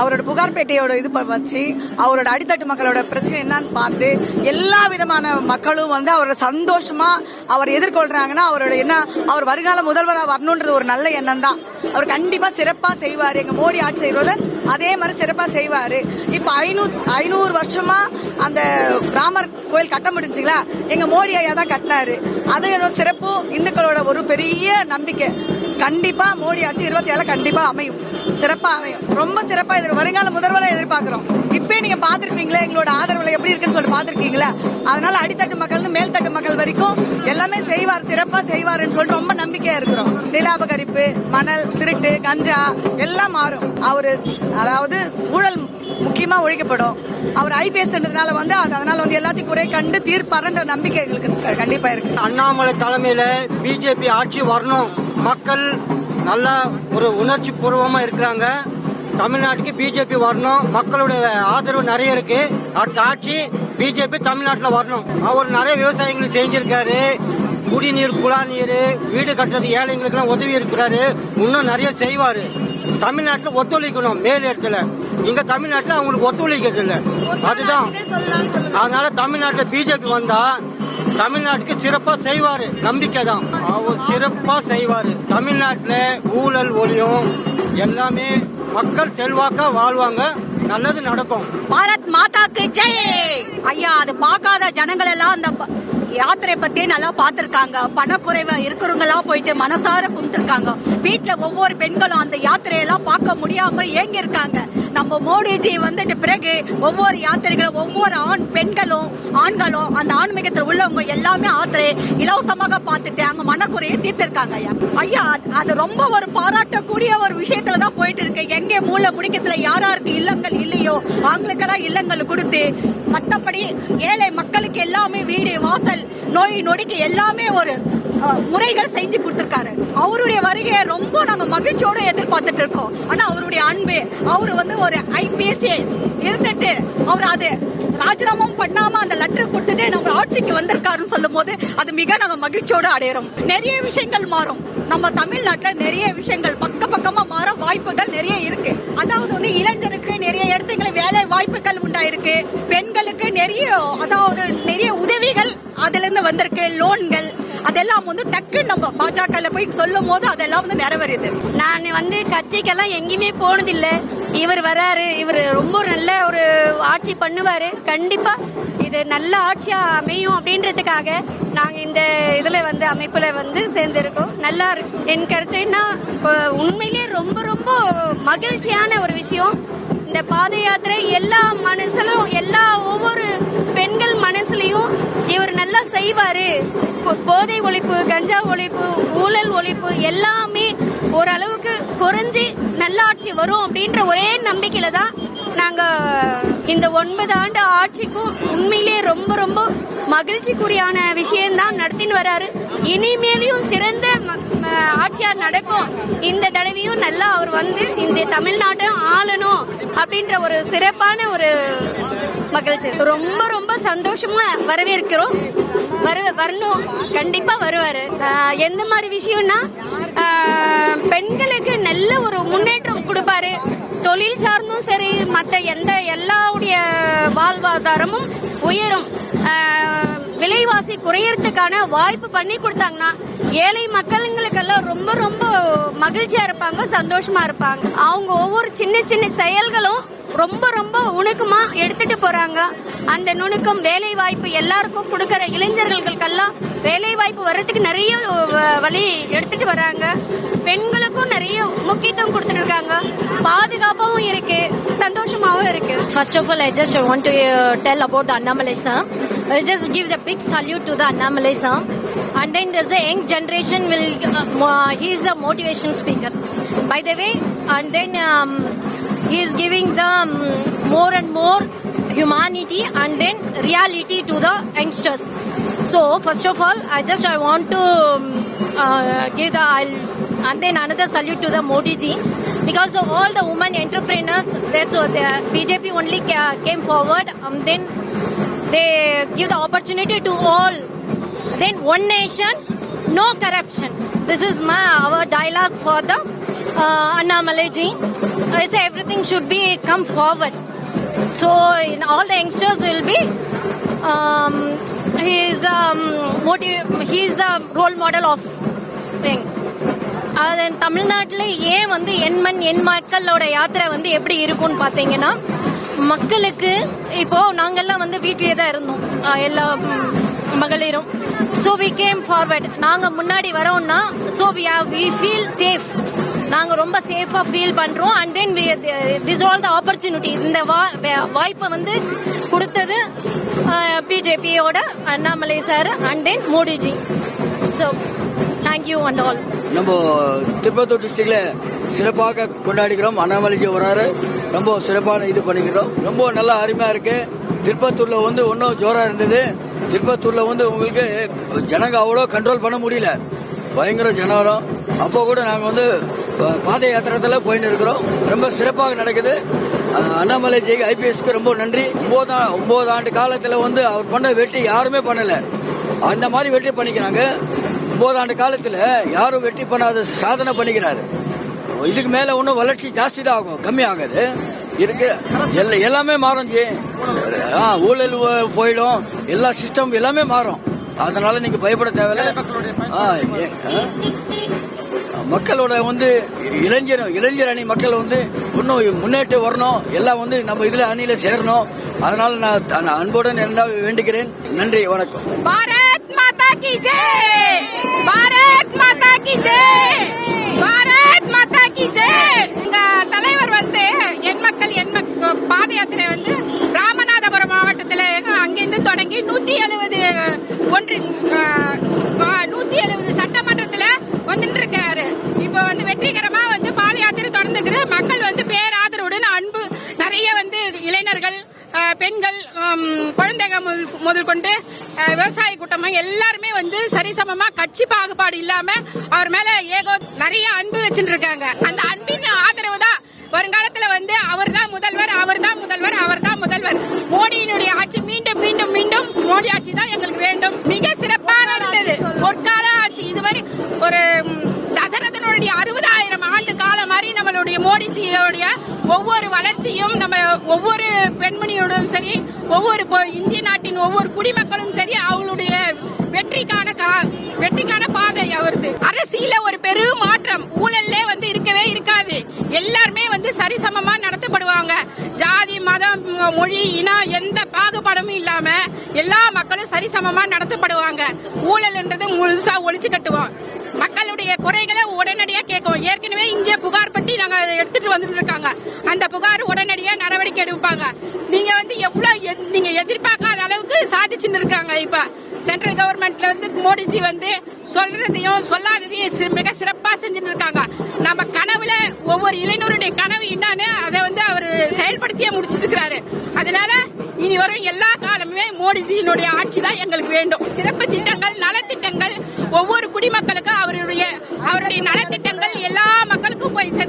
அவரோட புகார் பேட்டையோட இது வச்சு அவரோட அடித்தட்டு மக்களோட பிரச்சனை என்னன்னு பார்த்து எல்லா விதமான மக்களும் வந்து அவரோட சந்தோஷமா அவர் எதிர்கொள்றாங்கன்னா அவரோட என்ன அவர் வருங்கால முதல்வரா வரணுன்றது ஒரு நல்ல எண்ணம் தான் அவர் கண்டிப்பா சிறப்பா செய்வார். எங்க மோடி ஆட்சி செய்யறத அதே மாதிரி சிறப்பா செய்வாரு. இப்ப ஐநூறு ஐநூறு வருஷமா அந்த ராமர் கோயில் கட்ட முடிஞ்சுங்களா? எங்க மோடி ஐயா தான் கட்டினாரு. அதோட சிறப்பும் இந்துக்களோட ஒரு பெரிய நம்பிக்கை. கண்டிப்பா மோடி ஆட்சி இருபத்தி ஏழு கண்டிப்பா அமையும். சிறப்பா அமையும். ரொம்ப சிறப்பா இது வருங்கால முதல்வரை எதிர்பார்க்கிறோம். இப்பயே நீங்க பாத்திருப்பீங்களா எங்களோட ஆதரவுல எப்படி இருக்குன்னு சொல்லிட்டு பாத்திருக்கீங்களா அதனால அடித்தட்டு மக்கள் மேல்தட்டு மக்கள் வரைக்கும் எல்லாமே செய்வார் சிறப்பா செய்வாருன்னு சொல்லிட்டு ரொம்ப நம்பிக்கையா இருக்கிறோம். நிலாபகரிப்பு மணல் திருட்டு கஞ்சா எல்லாம் மாறும். அவரு அதாவது ஊழல் முக்கியமா ஒழிக்கப்படும். அவர் ஐபிஎஸ்ன்றதுனால வந்து அது- அதனால வந்து எல்லாத்தையும் குறை கண்டு தீர்ப்பாருன்ற நம்பிக்கை எங்களுக்கு கண்டிப்பா இருக்கு. அண்ணாமலை தலைமையில பிஜேபி ஆட்சி வரணும். மக்கள் நல்லா ஒரு உணர்ச்சி பூர்வமா இருக்கிறாங்க. தமிழ்நாட்டுக்கு பிஜேபி வரணும். மக்களுடைய ஆதரவு நிறைய இருக்கு. அடுத்த ஆட்சி பிஜேபி தமிழ்நாட்டில் வரணும். அவர் நிறைய விவசாயிகளுக்கு செஞ்சிருக்காரு. குடிநீர் குழாநீர் வீடு கட்டுறது ஏழைங்களுக்கெல்லாம் உதவி இருக்கிறாரு. இன்னும் நிறைய செய்வாரு. தமிழ்நாட்டில் ஒத்துழைக்கணும் மேல் இடத்துல. இங்க தமிழ்நாட்டில் அவங்களுக்கு ஒத்துழைக்கிறது இல்லை. அதுதான். அதனால தமிழ்நாட்டில் பிஜேபி வந்தா தமிழ்நாட்டுக்கு சிறப்பா செய்வாரு. நம்பிக்கை தான் அவர் சிறப்பா செய்வாரு. தமிழ்நாட்டுல ஊழல் ஒளியும் எல்லாமே மக்கள் செல்வாக்கா வாழ்வாங்க. நல்லது நடக்கும். பாரத் மாதாக்கு ஜெய்! ஐயா அது பாக்காத ஜனங்கள் எல்லாம் அந்த யாத்திரை பத்தி நல்லா பார்த்திருக்காங்க. பணக்குறைவா இருக்கிறவங்க எல்லாம் போயிட்டு மனசார குடுத்திருக்காங்க வீட்டுல ஒவ்வொரு பெண்களும் அந்த யாத்திரையெல்லாம் பார்க்க முடியாம ஏங்கி இருக்காங்க நம்ம மோடிஜி வந்துட்டு பிறகு ஒவ்வொரு யாத்திரைகளும் ஒவ்வொரு ஆண் பெண்களும் ஆண்களும் அந்த ஆன்மீகத்தில் உள்ளவங்க எல்லாமே ஆத்திரை இலவசமாக பார்த்துட்டு அங்க மனக்குறையை தீர்த்திருக்காங்க ஐயா. ஐயா அது- ரொம்ப ஒரு பாராட்டக்கூடிய ஒரு விஷயத்துல தான் போயிட்டு இருக்கு எங்கே மூல முடிக்கத்துல யாராருக்கு இல்லங்கள் இல்லையோ அவங்களுக்கெல்லாம் இல்லங்கள் கொடுத்து மத்தபடி ஏழை மக்கள் மக்களுக்கு எல்லாமே வீடு வாசல் நோய் நொடிக்கு எல்லாமே ஒரு முறைகள் செஞ்சு கொடுத்துருக்காரு. அவருடைய வருகையை ரொம்ப நாங்க மகிழ்ச்சியோட எதிர்பார்த்துட்டு இருக்கோம். ஆனா அவருடைய அன்பு அவரு வந்து ஒரு ஐபிஎஸ் இருந்துட்டு அவர் அது ராஜினாமாவும் பண்ணாம அந்த லெட்டர் கொடுத்துட்டு நம்ம ஆட்சிக்கு வந்திருக்காருன்னு சொல்லும் போது அது மிக நாங்க மகிழ்ச்சியோட அடையிறோம். நிறைய விஷயங்கள் மாறும். நம்ம தமிழ்நாட்டுல நிறைய விஷயங்கள் பக்க பக்கமா மாற வாய்ப்புகள் நிறைய இருக்கு. அதாவது வந்து இளைஞருக்கு நிறைய இடத்துல வேலை வாய்ப்புகள் உண்டாயிருக்கு. பெண்களுக்கு நிறைய அதாவது நிறைய உதவிகள் அதுல இருந்து வந்திருக்கு. லோன்கள் அதெல்லாம் வந்து டக்கு நம்ம பாஜக போய் சொல்லும் போது அதெல்லாம் வந்து நிறைவேறுது நான் வந்து கட்சிக்கெல்லாம் எங்கேயுமே போனதில்லை. இவர் வராரு இவர் ரொம்ப நல்ல ஒரு ஆட்சி பண்ணுவாரு. கண்டிப்பா இது நல்ல ஆட்சியா அமையும் அப்படின்றதுக்காக நாங்க இந்த இதுல வந்து அமைப்புல வந்து சேர்ந்திருக்கோம். நல்லா இருக்கு என் கருத்து என்ன? உண்மையிலேயே ரொம்ப ரொம்ப மகிழ்ச்சியான ஒரு விஷயம். இந்த பாத யாத்திரை எல்லா மனசுலும் எல்லா ஒவ்வொரு இவர் நல்லா செய்வாரு. போதை ஒழிப்பு கஞ்சா ஒழிப்பு ஊழல் ஒழிப்பு எல்லாமே ஓரளவுக்கு குறைஞ்சி நல்லாட்சி வரும் அப்படின்ற ஒரே நம்பிக்கையில தான் நாங்க இந்த ஒன்பது ஆண்டு ஆட்சிக்கும் உண்மையிலேயே ரொம்ப ரொம்ப மகிழ்ச்சிக்குரியான விஷயம்தான் நடத்தின்னு வராரு. இனிமேலையும் சிறந்த ம- நடக்கும். இந்த தடவையும் நல்லா அவர் வந்து இந்த தமிழ்நாட்டை ஆளணும் அப்படின்ற ஒரு சிறப்பான ஒரு மகிழ்ச்சி. ரொம்ப ரொம்ப சந்தோஷமா வரவேற்கிறோம். வரு வரணும். கண்டிப்பா வருவாரு. எந்த மாதிரி விஷயம்னா பெண்களுக்கு நல்ல ஒரு முன்னேற்றம் கொடுப்பாரு. தொழில் சார்ந்தும் சரி மற்ற எந்த எல்லாவுடைய வாழ்வாதாரமும் உயரும். விலைவாசி குறையறதுக்கான வாய்ப்பு பண்ணி கொடுத்தாங்கன்னா ஏழை மக்களுங்களுக்கெல்லாம் ரொம்ப ரொம்ப மகிழ்ச்சியா இருப்பாங்க சந்தோஷமா இருப்பாங்க. அவங்க ஒவ்வொரு சின்ன சின்ன செயல்களும் ரொம்ப ரொம்ப நுணுக்கமா எடுத்துட்டு போறாங்க. அந்த நுணுக்கம் வேலை வாய்ப்பு எல்லாருக்கும் கொடுக்கற இளைஞர்களுக்கெல்லாம் வேலை வாய்ப்பு வர்றதுக்கு நிறைய வ- வழி எடுத்துட்டு வராங்க. பெண்களுக்கும் நிறைய முக்கியத்துவம் கொடுத்துட்டு இருக்காங்க. பாதுகாப்பாகவும் இருக்கு சந்தோஷமாவும் இருக்கு. First of all I just want to tell about Annamalai sir I just give the big salute to the Annamalai sir. And then there's the young generation will, uh, mo- he is a motivation speaker. By the way, and then um, he is giving the um, more and more humanity and then reality to the youngsters. So first of all, I just I want to um, uh, give the I'll, and then another salute to the Modi ji because all the women entrepreneurs that's what the BJP only ca- came forward. and then they give the opportunity to all. Then one nation, no corruption. This is my our dialogue for the uh, Annamalai ji. I say everything should be come forward. So in all the youngsters will be. Um, he is the um, motiv- He is the role model of thing. அது தமிழ்நாட்டில் ஏன் வந்து என் மண் என் மக்களோட யாத்திரை வந்து எப்படி இருக்கும்னு பார்த்தீங்கன்னா மக்களுக்கு இப்போ நாங்கெல்லாம் வந்து வீட்டிலே தான் இருந்தோம். எல்லா மகளிரும். ஸோ வி கேம் ஃபார்வர்ட் நாங்கள் முன்னாடி வரோம்னா so we we feel safe நாங்கள் ரொம்ப சேஃபாக ஃபீல் பண்ணுறோம் and then we this all the opportunity இந்த வா வாய்ப்பை வந்து கொடுத்தது பிஜேபியோட Annamalai sir and then Modiji. So thank you and all நம்ம திருப்பத்தூர் டிஸ்ட்ரிக்ட்ல சிறப்பாக கொண்டாடுகிறோம். அண்ணாமலைஜி வராரு ரொம்ப சிறப்பான இது பண்ணிக்கிறோம். ரொம்ப நல்லா அருமையா இருக்கு. திருப்பத்தூர்ல வந்து ஒன்றும் ஜோரா இருந்தது. திருப்பத்தூர்ல வந்து உங்களுக்கு ஜனங்க அவ்வளோ கண்ட்ரோல் பண்ண முடியல. பயங்கர ஜனவரம். அப்போ கூட நாங்க வந்து பாத யாத்திரத்துல போயின்னு இருக்கிறோம். ரொம்ப சிறப்பாக நடக்குது. அண்ணாமலை ஜெய் ஐபிஎஸ்க்கு ரொம்ப நன்றி. ஒன்பதா ஒன்பது ஆண்டு காலத்துல வந்து அவர் பண்ண வெற்றி யாருமே பண்ணல. அந்த மாதிரி வெற்றி பண்ணிக்கிறாங்க. ஒன்பது ஆண்டு காலத்துல யாரும் வெற்றி பண்ணாத சாதனை பண்ணிக்கிறாரு. இதுக்கு மேல இன்னும் வளர்ச்சி ஜாஸ்தி தான் ஆகும். கம்மி ஆகாது இருக்கு. எல்லா- எல்லாமே மாறும் ஜி. ஆ, ஊழல் போயிடும். எல்லா சிஸ்டம் எல்லாமே மாறும். அதனால நீங்க பயப்பட தேவையில்ல. ஆ, மக்களோட வந்து இளைஞர் இளைஞர் அணி மக்கள் வந்து இன்னும் முன்னேற்றம் வரணும். எல்லாம் வந்து நம்ம இதுல அணியில சேரணும். அதனால நான் நான் அன்புடன் என்ன வேண்டுகிறேன். நன்றி வணக்கம். பாரத் மாதா கி ஜெய் பாரத் மாதா கி ஜெய் பாரத் மாதா எங்க தலைவர் வந்து என் மக்கள் என் பாத யாத்திரை வந்து ராமநாதபுரம் மாவட்டத்தில் அங்கிருந்து தொடங்கி நூத்தி எழுபது ஒன்று நூத்தி எழுபது சட்டமன்றத்தில் வந்துட்டு இருக்காரு இப்போ வந்து வெற்றிகரமா வந்து பாத யாத்திரை தொடர்ந்துக்கிற மக்கள் வந்து பேராதரவுடன் அன்பு நிறைய வந்து இளைஞர்கள் பெண்கள் முதல் முதல் கொண்டு விவசாய கூட்டமாக எல்லாருமே வந்து சரிசமமா கட்சி பாகுபாடு இல்லாம அவர் மேல ஏகோ நிறைய அன்பு வச்சுட்டு இருக்காங்க அந்த அன்பின் ஆதரவு தான் வருங்காலத்துல வந்து அவர் தான் முதல்வர் அவர் தான் முதல்வர் அவர் தான் முதல்வர். மோடியினுடைய ஆட்சி மீண்டும் மீண்டும் மீண்டும் மோடி ஆட்சி தான் எங்களுக்கு வேண்டும். மிக சிறப்பாக இருந்தது. பொற்கால ஆட்சி. இதுவரை ஒரு தசரதனுடைய அறுபதாயிரம் ஆண்டு காலம் மாதிரி நம்மளுடைய மோடிஜியோடைய ஒவ்வொரு வளர்ச்சியும் நம்ம ஒவ்வொரு பெண்மணியோடும் சரி ஒவ்வொரு இந்திய நாட்டின் ஒவ்வொரு குடிமக்களும் சரி அவளுடைய வெற்றிக்கான கா- வெற்றிக்கான பாதை அவரது. அரசியல ஒரு பெரும் மாற்றம் ஊழல்லே வந்து இருக்கவே இருக்காது. எல்லாருமே வந்து சரிசமமா நடத்தப்படுவாங்க. ஜாதி மதம் மொழி இனம் எந்த பாகுபாடும் இல்லாம எல்லா மக்களும் சரிசமமா நடத்தப்படுவாங்க. ஊழல்ன்றது முழுசா ஒழிச்சு கட்டுவோம். மக்களுடைய குறைகளை உடனடியாக கேட்கும் ஏற்கனவே இங்கே புகார் பட்டி நாங்கள் எடுத்துட்டு வந்துட்டு இருக்காங்க அந்த புகார் உடனடியாக நடவடிக்கை எடுப்பாங்க. நீங்க வந்து எவ்வளவு நீங்க எதிர்பார்க்காத அளவுக்கு சாதிச்சுன்னு இருக்காங்க இப்ப. சென்ட்ரல் கவர்மெண்ட்ல வந்து மோடிஜி வந்து சொல்றதையும் சொல்லாததையும் மிக சிறப்பா செஞ்சுட்டு இருக்காங்க. நம்ம கனவுல ஒவ்வொரு இளைஞருடைய கனவு என்னன்னு அதை வந்து அவர் செயல்படுத்தியே முடிச்சிட்டு இருக்கிறாரு அதனால இனி வரும் எல்லா காலமுமே மோடிஜியினுடைய ஆட்சி தான் எங்களுக்கு வேண்டும். சிறப்பு திட்டங்கள் நலத்திட்டங்கள் ஒவ்வொரு குடிமக்களுக்கும் அவருடைய அவருடைய நலத்திட்டங்கள் எல்லா மக்களுக்கும் போய் சென்றடையுது